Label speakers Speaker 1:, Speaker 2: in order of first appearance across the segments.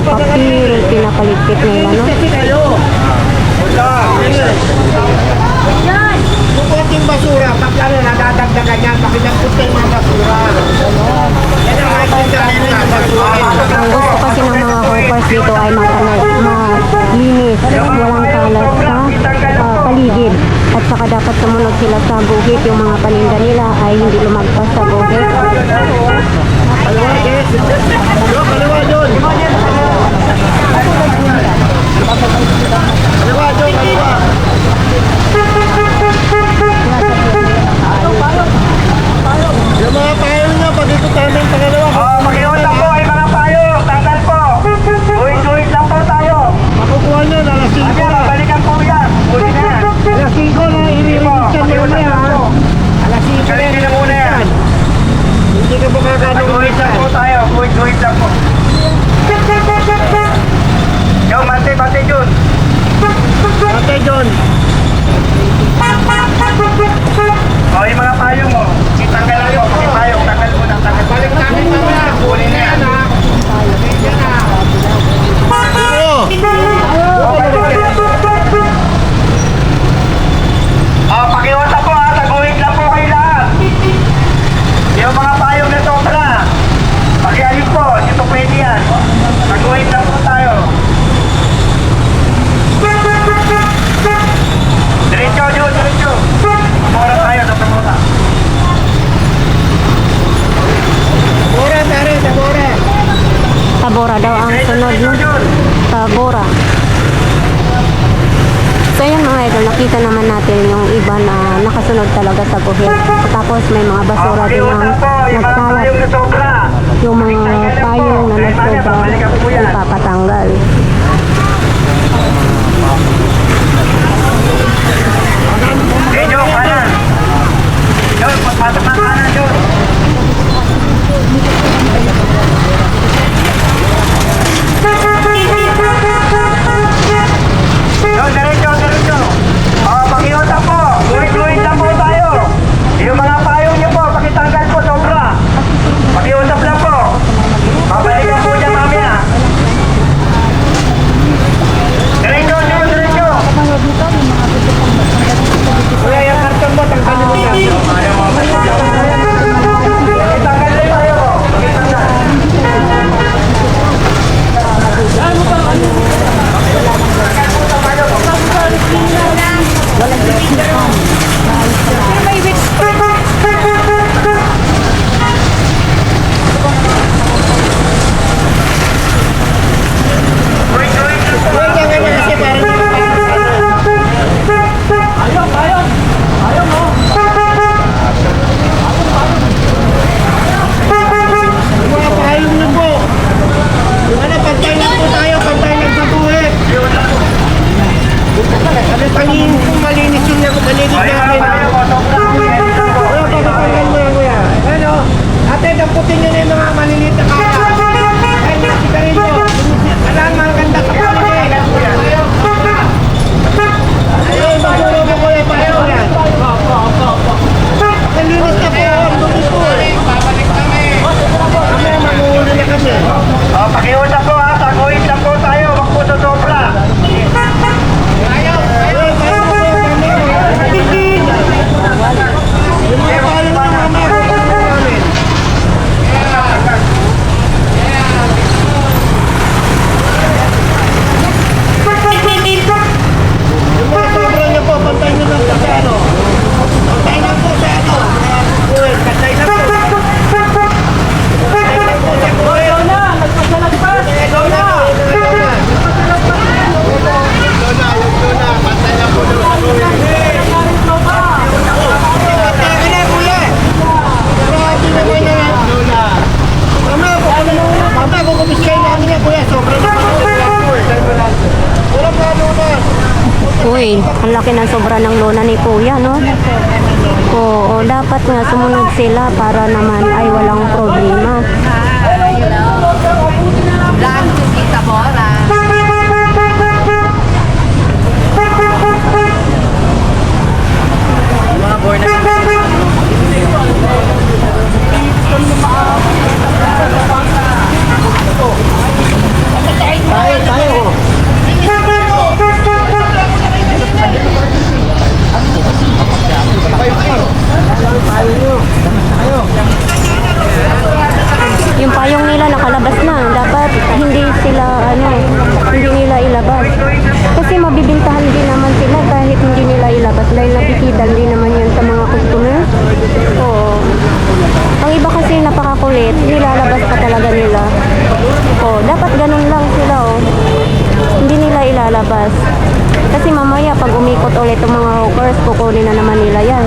Speaker 1: papel, pinapaligpit
Speaker 2: na yung ano. Yan! Bukot yung basura, pag ano, nadadagdagan yan, pakilampot kayo mga basura. Ano? Ang
Speaker 1: gusto kasi ng mga workers dito ay makanay, malinis, walang kalat sa uh, paligid. At saka dapat sumunod sila sa buhit. Yung mga paninda nila ay hindi lumagpas sa buhit.
Speaker 2: Kaliwa!
Speaker 1: Uy, ang laki ng sobra ng lona ni Kuya, no? Oo, dapat nga sumunod sila para naman ay walang problema.
Speaker 2: Tayo, tayo.
Speaker 1: Yung payong nila nakalabas na. Dapat hindi sila, ano, hindi nila ilabas. Kasi mabibintahan din naman sila kahit hindi nila ilabas dahil nakikita din naman yun sa mga customer. Oo. Ang iba kasi napakakulit, nilalabas pa talaga nila. Oo, dapat ganun lang sila, oh. Hindi nila ilalabas. Kasi mamaya pag umikot ulit yung mga hawkers, kukunin na naman nila yan.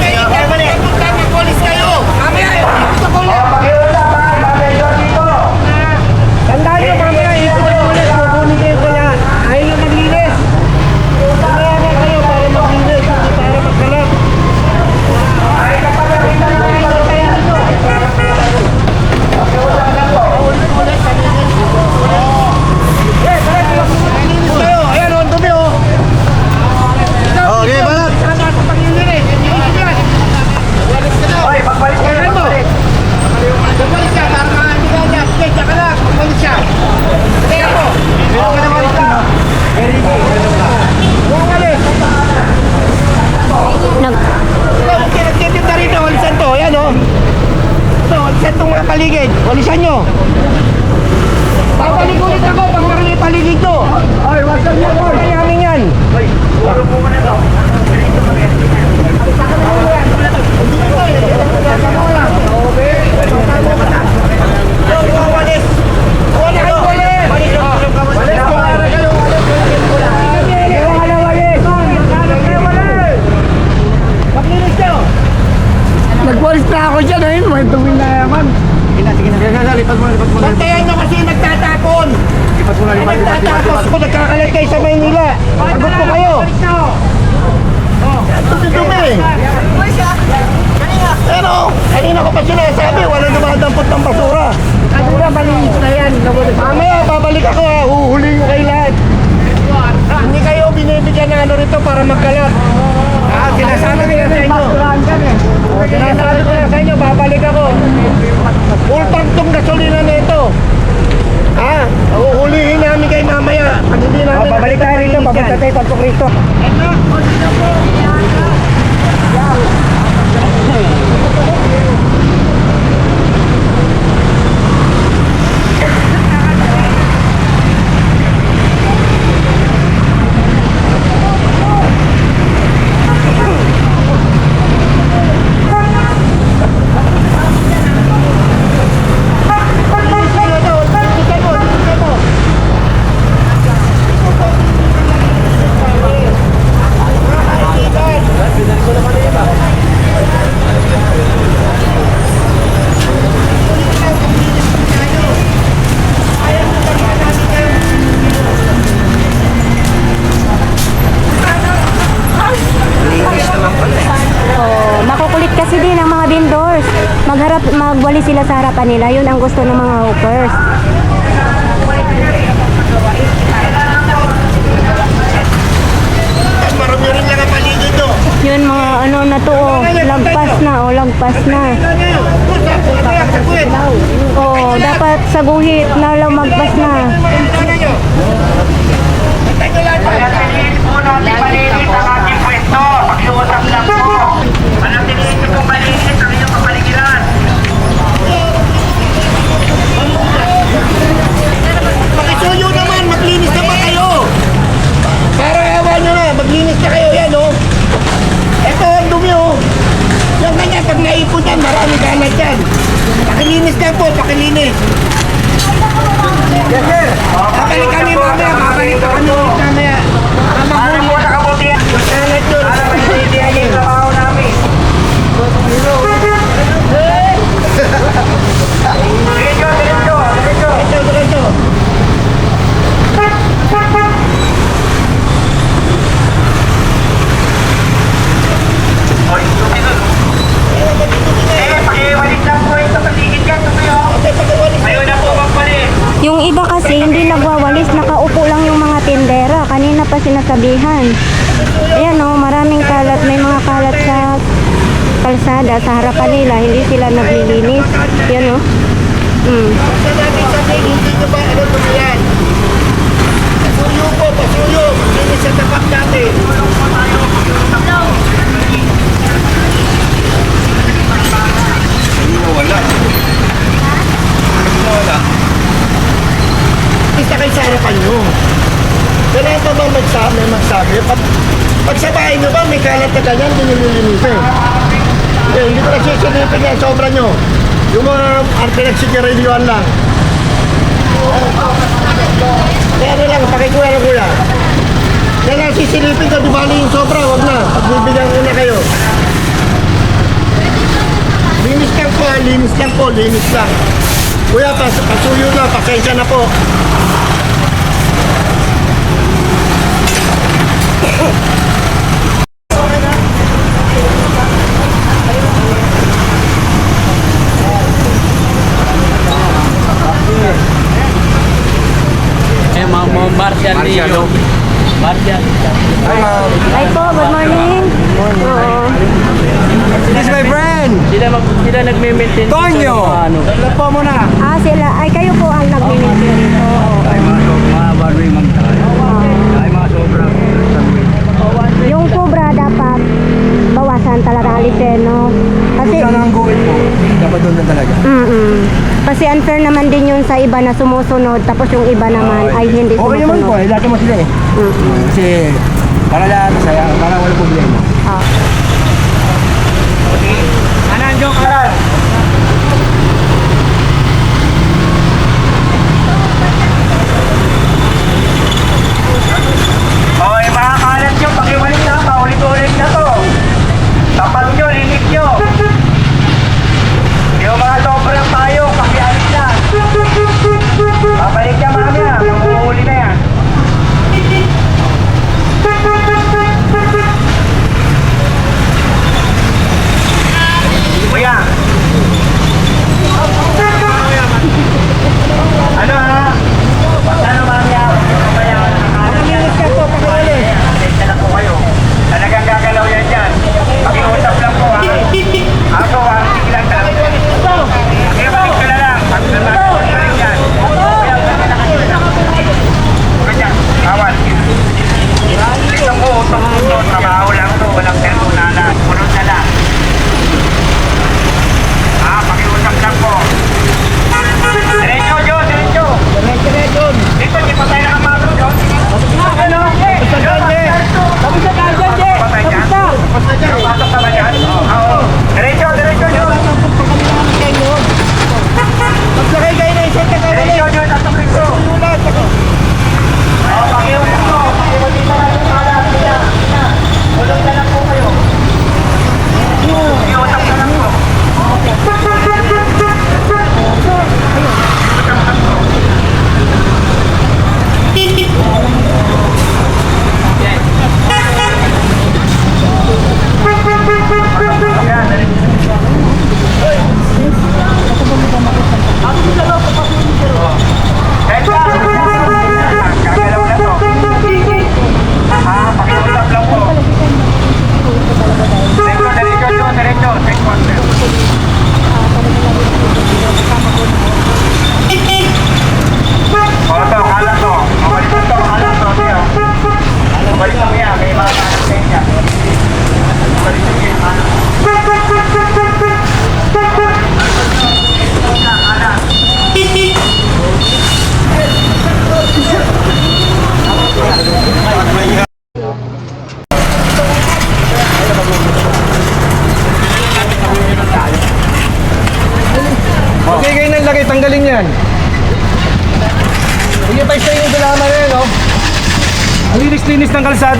Speaker 2: Tandaan nyo, mamaya ikot yung ulit. Kukunin kayo kaya. Ayaw nyo maglinis. Mamaya na kayo para maglinis. Hindi para magkalat. Maglinis kayo. Ayan, oh, ang dumi, oh.
Speaker 3: Okay, balat.
Speaker 2: Tama sa paglilinis. Linis yan.
Speaker 3: Hoy, magbalik kayo,
Speaker 2: Ano?
Speaker 3: magbalik.
Speaker 2: Magbalik siya. Para maandigan niya. Sige, tsaka lang. Magbalik siya. Kaya mo.
Speaker 3: Meron ka naman ito.
Speaker 2: Bumalik.
Speaker 1: Nag,
Speaker 2: Ito, nagtitinda rito, walisan to, yan o. Ito, mga paligid. Walisan nyo. Babalik ulit ako pag marami paligid to. Ay, wasan nyo po. Kaya namin yan. Walis. Walis kayo, walis. Walis ko nga na kayo, walis. Kaya nga na, walis. Kaya kayo, walis. Maglinis kayo. Nagwalis na ako dyan eh. May dumi na yaman.
Speaker 3: Sige na, sige na. Sige na, lipat mo, lipat mo.
Speaker 2: Bantayan nyo kasi nagtatapon.
Speaker 3: Lipat mo na, lipat, lipat, lipat,
Speaker 2: ko. Nagkakalat kayo sa Maynila. Sagot ko kayo. Ito dumi. Pero, kanina ko pa sinasabi, wala dumadampot ng basura. Na, malinis na yan. Mamaya, babalik ako ha. Huhuli ko kayo lahat. Hindi kayo binibigyan ng ano rito para magkalat. Ah, sinasabi ko na sa inyo. Sinasabi ko na sa inyo, babalik ako. Full tank tong gasolina na ito. Ha? Uhulihin namin kayo mamaya. Pag hindi namin... babalik tayo rito, babalik tayo pagpok rito.
Speaker 1: oh, makukulit kasi din ang mga vendors. Magharap, magwali sila sa harapan nila. Yun ang gusto ng mga hawkers.
Speaker 2: Marami rin lang ang paligid to.
Speaker 1: Yun mga ano na to, oh, lagpas na, oh, lagpas na. Oo, dapat sa guhit na lumagpas na.
Speaker 3: Panatilihin po natin malinis ang ating pwesto. Pakiusap lang po. Panatilihin niyo po malinis ang inyong kapaligiran.
Speaker 2: Pakisuyo naman, maglinis naman kayo.
Speaker 1: magwawalis, nakaupo lang yung mga tindera. Kanina pa sinasabihan. Ayan o, maraming kalat. May mga kalat sa kalsada, sa harapan nila. Hindi sila naglilinis. Yan o. Mm.
Speaker 2: Ano tumiyan? Pasuyo po, pasuyo. Linis sa tapat natin. Isa kayo sa harapan nyo. Kailangan pa bang magsabi, magsabi? Pag, pag sa bahay nyo ba, may kalat na ganyan, hindi nyo nilinisin. Eh, hindi ko na sisilipin yan, sobra nyo. Yung mga ang pinagsikirilyoan lang. Kaya ano lang, pakikuya na kuya. Kaya lang sisilipin ko, di bali yung sobra, wag na. Pagbibigyan ko na kayo. Linis lang po, linis lang po, linis lang. Kuya, pas pasuyo na, pasensya na po.
Speaker 4: Eh, mga mga Martial Martial Martial.
Speaker 1: Hi po, good morning. Oo.
Speaker 2: This is my friend!
Speaker 4: Sila, mag, sila nagme-maintain.
Speaker 2: Tonyo!
Speaker 4: Ano.
Speaker 2: Love po muna!
Speaker 1: Ah, sila. Ay, kayo po ang nagmimili rito.
Speaker 4: Ay, mga so- mga Barbie man tayo. Ay, mga sobra.
Speaker 1: Yung sobra dapat bawasan talaga alisin, no? Kasi,
Speaker 2: ang guhit po, dapat doon na talaga.
Speaker 1: mm Kasi unfair naman din yun sa iba na sumusunod, tapos yung iba naman ay hindi
Speaker 2: Okay naman po,
Speaker 1: sumusunod.
Speaker 2: eh, lahat mo sila eh.
Speaker 1: Mm-mm.
Speaker 2: Kasi para lahat masaya, para wala problema.
Speaker 1: Ah.
Speaker 3: Anan, Jong, karan.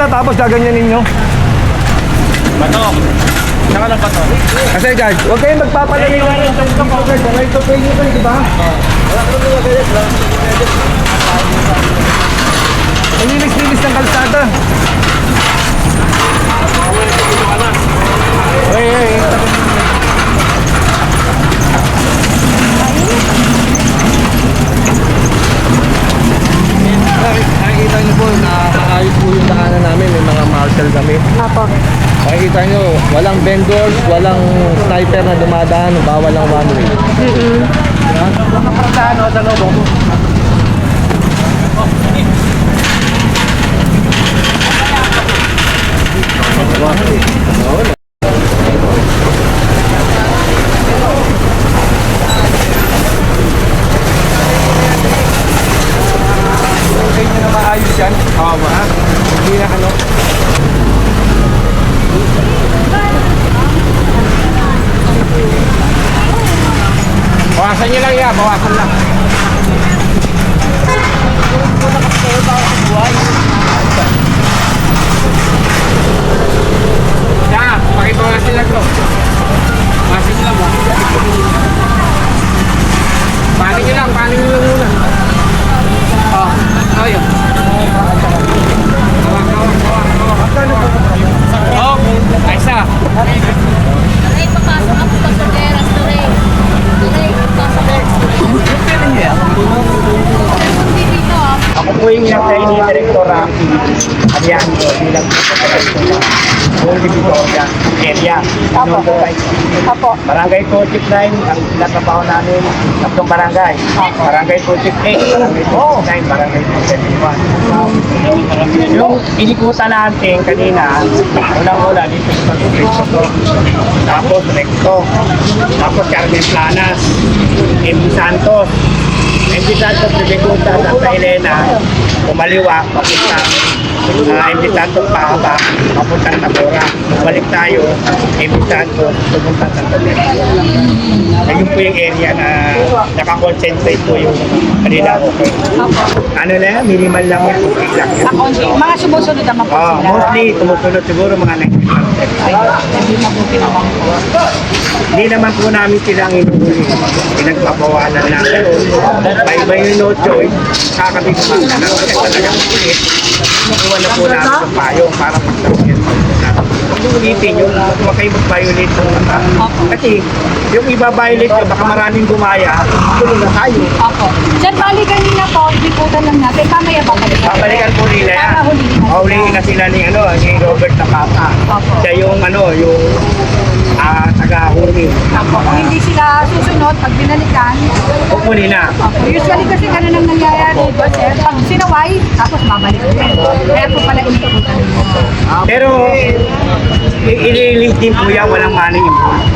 Speaker 2: Kalsada, tapos gaganyanin nyo. Bato. Saka lang bato. Kasi guys, huwag kayong magpapalagay ng right to pay nyo kayo, di ba? Wala ka naman lagay, wala. Ang linis-linis ng kalsada. Hey, hey, hey. Nakikita niyo po na maayos po yung daanan namin. May mga marshal kami. Apo. Nakikita niyo, walang vendors, walang sniper na dumadaan. Bawal ang one way. Mm -hmm. Diba?
Speaker 5: Mga paradahan o sa loob.
Speaker 3: Wow. Po yung nasa ni Director Rafi Alianto bilang Buong Victoria area. Apo.
Speaker 1: Apo.
Speaker 3: Barangay Project 9, ang natapaw namin, tatlong barangay. Barangay Project 8, Barangay Project 9, Barangay Project 1. Yung inikutan natin kanina, unang-una dito sa Recto to. Tapos Recto. Tapos Carmen Planas. M. Santos. M. Santos, Bibiguta, Santa Elena. Kumaliwa, papunta. Uh, M. Santos, pahaba, papuntang Tabora. Balik tayo, M. Santos, pupunta sa Tabora. Ayun po yung area na nakakonsentrate po yung kanila. Ano na yan, minimal lang yung tubig lang.
Speaker 5: Mga sumusunod naman po
Speaker 3: Oh, mostly tumusunod siguro mga 90%.
Speaker 5: Hindi mabuti naman po.
Speaker 3: Hindi naman po namin silang inuuli. Pinagpapawalan lang. Pero by by no choice, kakabig na kasi talagang ulit. Nakuha na po namin yung payong para natin. Kung ulitin yung huwag kayo mag-violate ng Kasi yung iba-violate nyo, baka maraming gumaya, tuloy na tayo.
Speaker 5: Opo. Diyan, bali kanina po, liputan lang natin. Mamaya babalik.
Speaker 3: Babalikan po nila yan.
Speaker 5: Para huliin na.
Speaker 3: Oh, huliin na sila ni, ano, ni Robert Tapata.
Speaker 5: Opo.
Speaker 3: Siya yung, ano, yung ah, taga-huli.
Speaker 5: Opo. Kung hindi sila susunod, pag binalikan,
Speaker 3: Hukuli na.
Speaker 5: Opo. Usually kasi ganun ang nangyayari dito, sir. Pag sinaway, tapos babalik ulit. Kaya po pala iniikutan nyo.
Speaker 3: Pero, i- din po yan, walang money.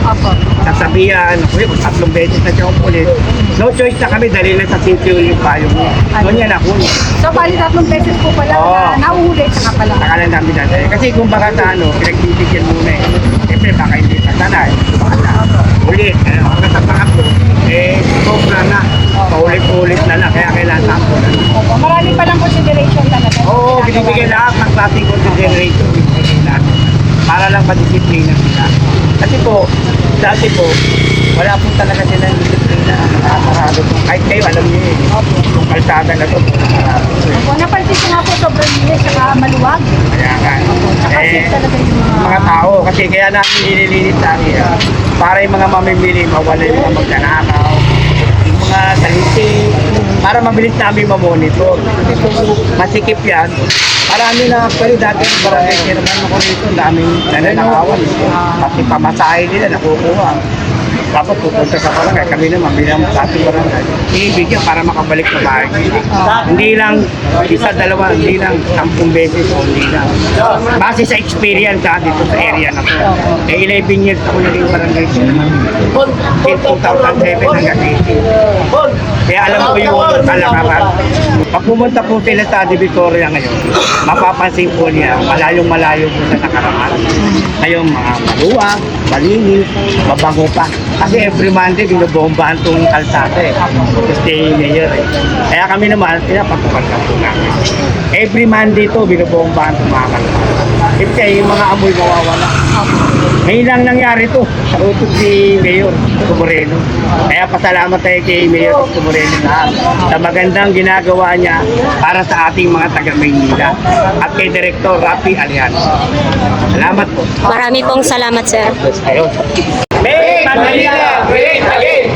Speaker 5: Opo.
Speaker 3: Sasabihan, kuya, kung tatlong beses na siya ulit. No choice na kami, dali na sa sitio yung payong niya. Doon niya nakunin.
Speaker 5: So, bali tatlong beses po pala
Speaker 3: Oo.
Speaker 5: na nauhuli sa pala.
Speaker 3: Saka lang namin dadali. Kasi kung baka sa ano, pinagbibigyan muna eh. Siyempre, baka hindi pa sana eh. Na. Hanggang sa pangatlo. Eh, sobra na. Paulit-ulit na lang, kaya kailangan tampo na.
Speaker 5: Opo. Marami palang consideration talaga.
Speaker 3: Oo, binibigyan lahat ng klaseng consideration. Binibigyan lahat. Para lang madisiplina sila. Kasi po, dati po, wala po talaga sila ng disiplina. Nakakasarado po. Kahit kayo, alam niyo eh. Yung kalsada na to, nakakasarado.
Speaker 5: Opo. Napansin ko nga po sobrang linis saka maluwag.
Speaker 3: Kaya nga, eh,
Speaker 5: talaga yung mga...
Speaker 3: mga tao, kasi kaya namin nililinis sa area. Para yung mga mamimili, mawala yung mga magnanakaw. Yung mga saliti, para mabilis namin mamonitor. Kasi kung masikip yan, marami na actually dati yung barangay naman ako rito, daming nananakawan. Pati pamasahe nila nakukuha. Dapat pupunta sa barangay, kami naman bilang sa ating barangay. Binibigyan para makabalik sa bahay. Hindi lang isa, dalawa, hindi lang sampung beses o hindi lang. Base sa experience ha, dito sa area na to. Eh, 11 years ako naging barangay chairman. Since 2007 hanggang 18. Kaya alam ko yung kalakaran. Pag pumunta po sila sa Divisoria ngayon, mapapansin po niya, malayong malayo po sa nakaraan. Ngayon, mga maluwag, malinis, mabango pa. Kasi every Monday, binobombahan itong kalsada eh. Stay mayor eh. Kaya kami naman, pinapatukan ka po namin. Every Monday to, binobombahan itong mga kalsada. Siyempre ay mga amoy mawawala. Ngayon lang nangyari to sa utos ni Mayor Tumoreno. Kaya pasalamat tayo kay Mayor Tumoreno na sa magandang ginagawa niya para sa ating mga taga-Maynila at kay Director Rafi Alianza. Salamat po.
Speaker 1: Marami pong salamat, sir.
Speaker 3: Ayun. Make Manila great again!